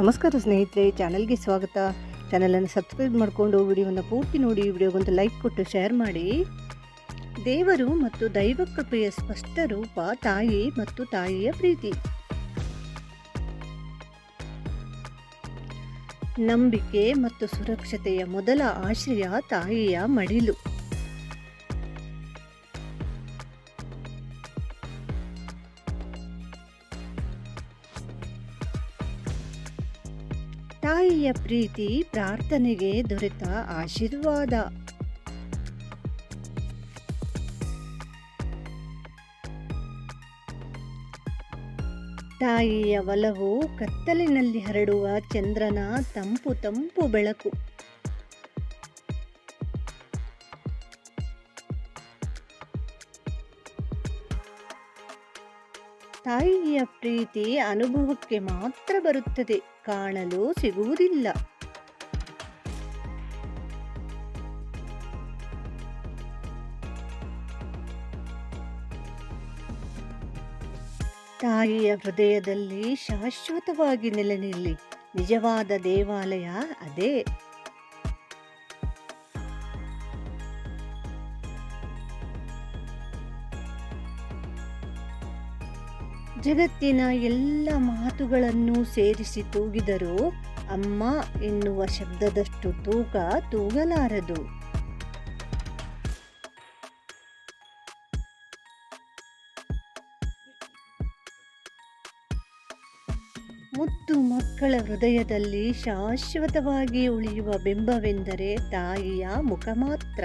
ನಮಸ್ಕಾರ ಸ್ನೇಹಿತರೆ, ಚಾನಲ್ಗೆ ಸ್ವಾಗತ. ಚಾನಲನ್ನು ಸಬ್ಸ್ಕ್ರೈಬ್ ಮಾಡಿಕೊಂಡು ವಿಡಿಯೋವನ್ನು ಪೂರ್ತಿ ನೋಡಿ, ವಿಡಿಯೋಗೊಂದು ಲೈಕ್ ಕೊಟ್ಟು ಶೇರ್ ಮಾಡಿ. ದೇವರು ಮತ್ತು ದೈವ ಕೃಪೆಯ ಸ್ಪಷ್ಟ ರೂಪ, ತಾಯಿ ಮತ್ತು ತಾಯಿಯ ಪ್ರೀತಿ. ನಂಬಿಕೆ ಮತ್ತು ಸುರಕ್ಷತೆಯ ಮೊದಲ ಆಶ್ರಯ ತಾಯಿಯ ಮಡಿಲು. ತಾಯಿಯ ಪ್ರೀತಿ ಪ್ರಾರ್ಥನೆಗೆ ದೊರೆತ ಆಶೀರ್ವಾದ. ತಾಯಿಯ ಒಲವು ಕತ್ತಲಿನಲ್ಲಿ ಹರಡುವ ಚಂದ್ರನ ತಂಪು ತಂಪು ಬೆಳಕು. ತಾಯಿಯ ಪ್ರೀತಿ ಅನುಭವಕ್ಕೆ ಮಾತ್ರ ಬರುತ್ತದೆ, ಕಾಣಲು ಸಿಗುವುದಿಲ್ಲ. ತಾಯಿಯ ಹೃದಯದಲ್ಲಿ ಶಾಶ್ವತವಾಗಿ ನೆಲೆ ನಿಲ್ಲಿ, ನಿಜವಾದ ದೇವಾಲಯ ಅದೇ. ಜಗತ್ತಿನ ಎಲ್ಲ ಮಾತುಗಳನ್ನು ಸೇರಿಸಿ ತೂಗಿದರೂ ಅಮ್ಮ ಎನ್ನುವ ಶಬ್ದದಷ್ಟು ತೂಕ ತೂಗಲಾರದು. ಮುತ್ತು ಮಕ್ಕಳ ಹೃದಯದಲ್ಲಿ ಶಾಶ್ವತವಾಗಿ ಉಳಿಯುವ ಬಿಂಬವೆಂದರೆ ತಾಯಿಯ ಮುಖ ಮಾತ್ರ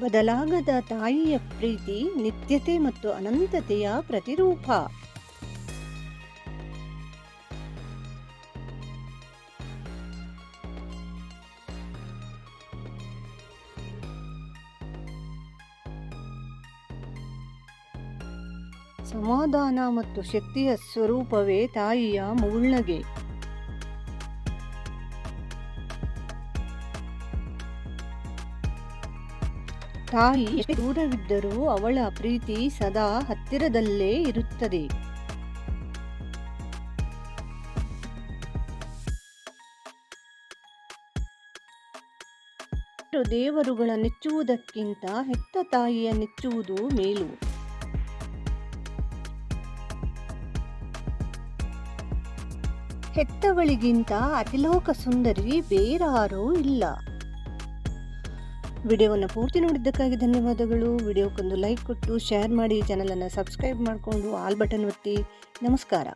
ಬದಲಾಗದ ತಾಯಿಯ ಪ್ರೀತಿ ನಿತ್ಯತೆ ಮತ್ತು ಅನಂತತೆಯ ಪ್ರತಿರೂಪ. ಸಮಾಧಾನ ಮತ್ತು ಶಕ್ತಿಯ ಸ್ವರೂಪವೇ ತಾಯಿಯ ಮುಗುಳ್ನಗೆ ತಾಯಿ ಎಷ್ಟು ದೂರವಿದ್ದರೂ ಅವಳ ಪ್ರೀತಿ ಸದಾ ಹತ್ತಿರದಲ್ಲೇ ಇರುತ್ತದೆ. ದೇವರುಗಳ ನೆಚ್ಚುವುದಕ್ಕಿಂತ ಹೆತ್ತ ತಾಯಿಯ ನೆಚ್ಚುವುದು ಮೇಲು. ಹೆತ್ತವಳಿಗಿಂತ ಅತಿಲೋಕ ಸುಂದರಿ ಬೇರಾರೂ ಇಲ್ಲ. ವಿಡಿಯೋವನ್ನು ಪೂರ್ತಿ ನೋಡಿದ್ದಕ್ಕಾಗಿ ಧನ್ಯವಾದಗಳು. ವಿಡಿಯೋಕ್ಕೊಂದು ಲೈಕ್ ಕೊಟ್ಟು ಶೇರ್ ಮಾಡಿ ಚಾನಲನ್ನು ಸಬ್ಸ್ಕ್ರೈಬ್ ಮಾಡಿಕೊಂಡು ಆಲ್ ಬಟನ್ ಒತ್ತಿ. ನಮಸ್ಕಾರ.